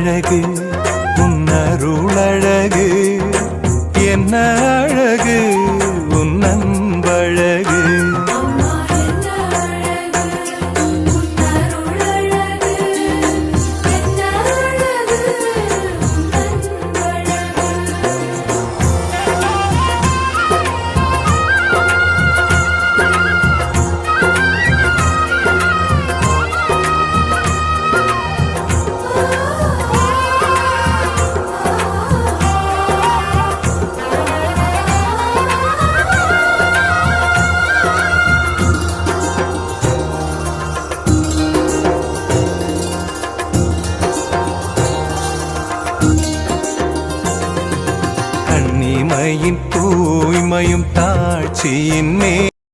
அழகு உன்னருளழகு. என்ன தனிமையின் தூய்மையும் தாழ்ச்சியின் மே